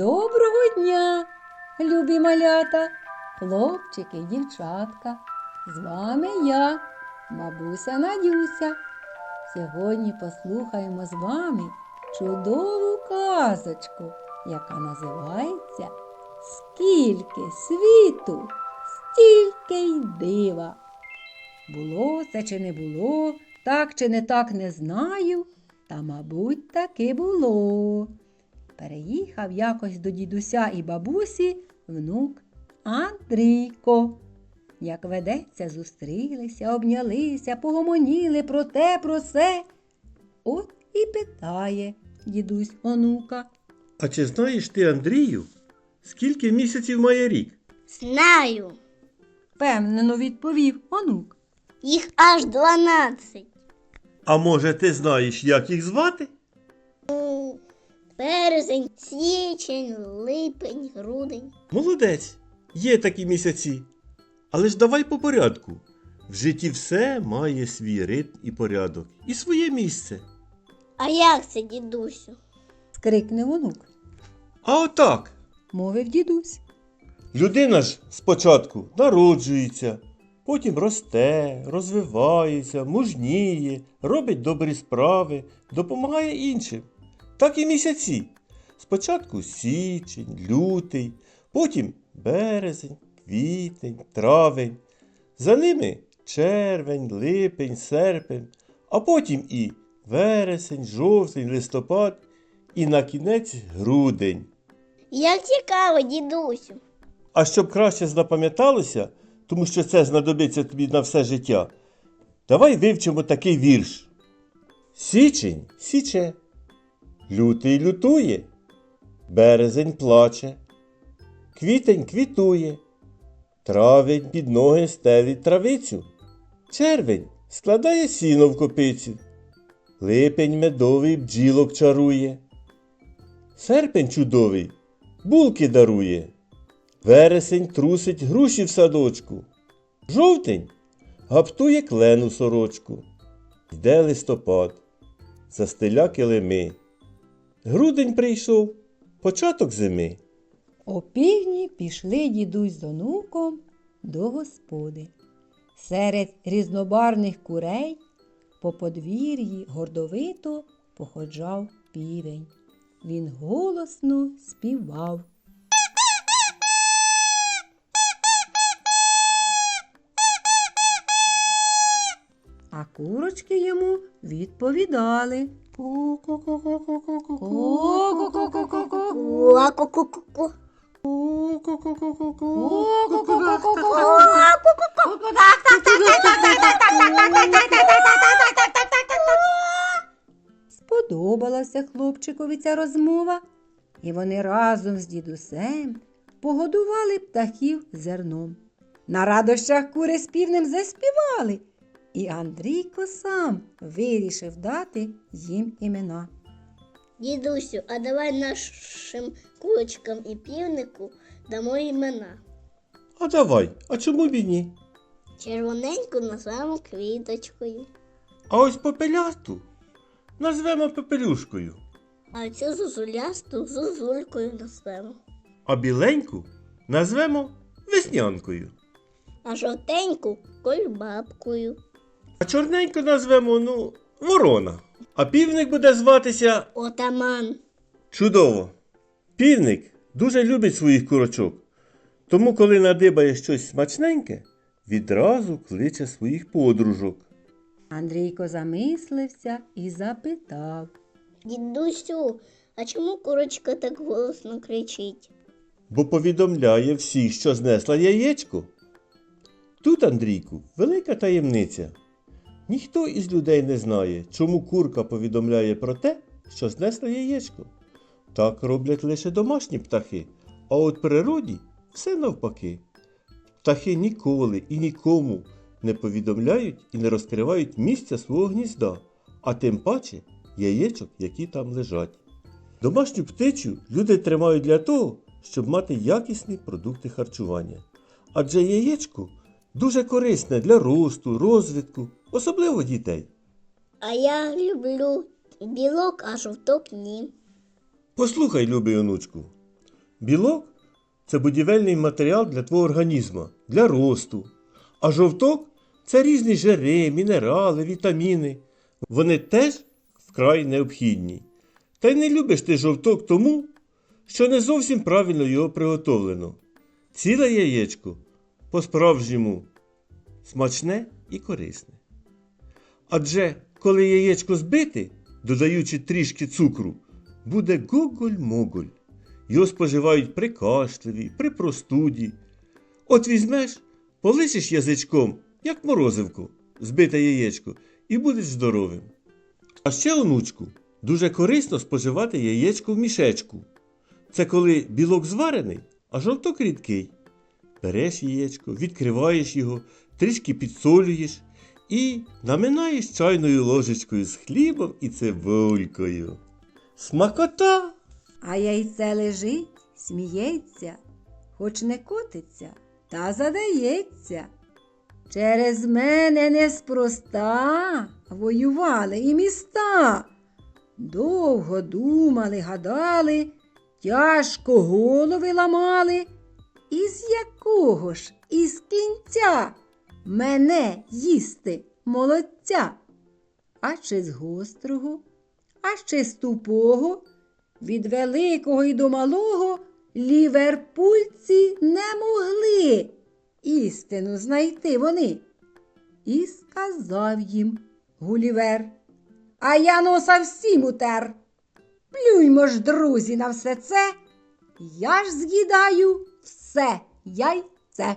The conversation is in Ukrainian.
Доброго дня, любі малята, хлопчики, дівчатка. З вами я, бабуся Надюся. Сьогодні послухаємо з вами чудову казочку, яка називається Скільки світу, стільки й дива. Було це чи не було, так чи не так не знаю, та, мабуть, таки було. Переїхав якось до дідуся і бабусі внук Андрійко. Як ведеться, зустрілися, обнялися, погомоніли про те, про се. От і питає дідусь онука. А чи знаєш ти, Андрію, скільки місяців має рік? Знаю. Впевнено відповів онук. Їх аж 12. А може ти знаєш, як їх звати? Березень, січень, липень, грудень. Молодець, є такі місяці. Але ж давай по порядку. В житті все має свій ритм і порядок, і своє місце. А як це, дідусю? скрикнув онук, А отак. мовив дідусь. Людина ж спочатку народжується, потім росте, розвивається, мужніє, робить добрі справи, допомагає іншим. Так і місяці. Спочатку січень, лютий, потім березень, квітень, травень. За ними червень, липень, серпень, а потім і вересень, жовтень, листопад і на кінець грудень. Як цікаво, дідусю. А щоб краще запам'яталося, тому що це знадобиться тобі на все життя, давай вивчимо такий вірш. Січень січе, лютий лютує, березень плаче, квітень квітує, травень під ноги стелить травицю, червень складає сіно в копицю, липень медовий бджілок чарує, серпень чудовий булки дарує. Вересень трусить груші в садочку. Жовтень гаптує клену сорочку. Йде листопад, застеля килими. Грудень прийшов, початок зими. О півдні пішли дідусь з онуком до господи. Серед різнобарних курей по подвір'ї гордовито походжав півень. Він голосно співав. А курочки йому відповідали. Сподобалася хлопчикові ця розмова, і вони разом з дідусем погодували птахів зерном. На радощах кури з півнем заспівали, і Андрійко сам вирішив дати їм імена. Дідусю, а давай нашим курочкам і півнику дамо імена. А давай, а чому б і ні? Червоненьку назвемо квіточкою, А ось попелясту назвемо пепелюшкою, а цю зозулясту зозулькою назвемо. а біленьку назвемо веснянкою. А жовтеньку кольбабкою. А чорненьку назвемо, ну, ворона. А півник буде зватися Отаман. Чудово! Півник дуже любить своїх курочок, тому, коли надибає щось смачненьке, відразу кличе своїх подружок. Андрійко замислився і запитав. Дідусю, а чому курочка так голосно кричить? бо повідомляє всіх, що знесла яєчко. Тут, Андрійку, велика таємниця. Ніхто із людей не знає, чому курка повідомляє про те, що знесла яєчко. Так роблять лише домашні птахи, а от природі все навпаки. Птахи ніколи і нікому не повідомляють і не розкривають місця свого гнізда, а тим паче яєчок, які там лежать. Домашню птицю люди тримають для того, щоб мати якісні продукти харчування. Адже яєчко дуже корисне для росту, розвитку, особливо дітей. А я люблю білок, а жовток ні. Послухай, любий онучку, Білок це будівельний матеріал для твого організму, для росту. А жовток це різні жири, мінерали, вітаміни. Вони теж вкрай необхідні. Та й не любиш ти жовток тому, що не зовсім правильно його приготовлено. Ціле яєчко по-справжньому смачне і корисне. Адже коли яєчко збити, додаючи трішки цукру, буде гоголь-моголь. Його споживають при кашляві, при простуді. От візьмеш, полишиш язичком, як морозивку, збите яєчко, і будеш здоровим. А ще, онучку, дуже корисно споживати яєчко в мішечку. Це коли білок зварений, а жовток рідкий. Береш яєчко, відкриваєш його, трішки підсолюєш і наминаєш чайною ложечкою з хлібом і цибулькою. Смакота! А яйце лежить, сміється, хоч не котиться, та задається. Через мене неспроста воювали і міста. Довго думали, гадали, тяжко голови ламали. Із якого ж із кінця мене їсти молодця? А чи з гострого, а чи з тупого? Від великого і до малого ліверпульці не могли істину знайти вони. І сказав їм Гулівер. А я носа всім утер. Плюймо ж, друзі, на все це. Я ж з'їдаю все яйце.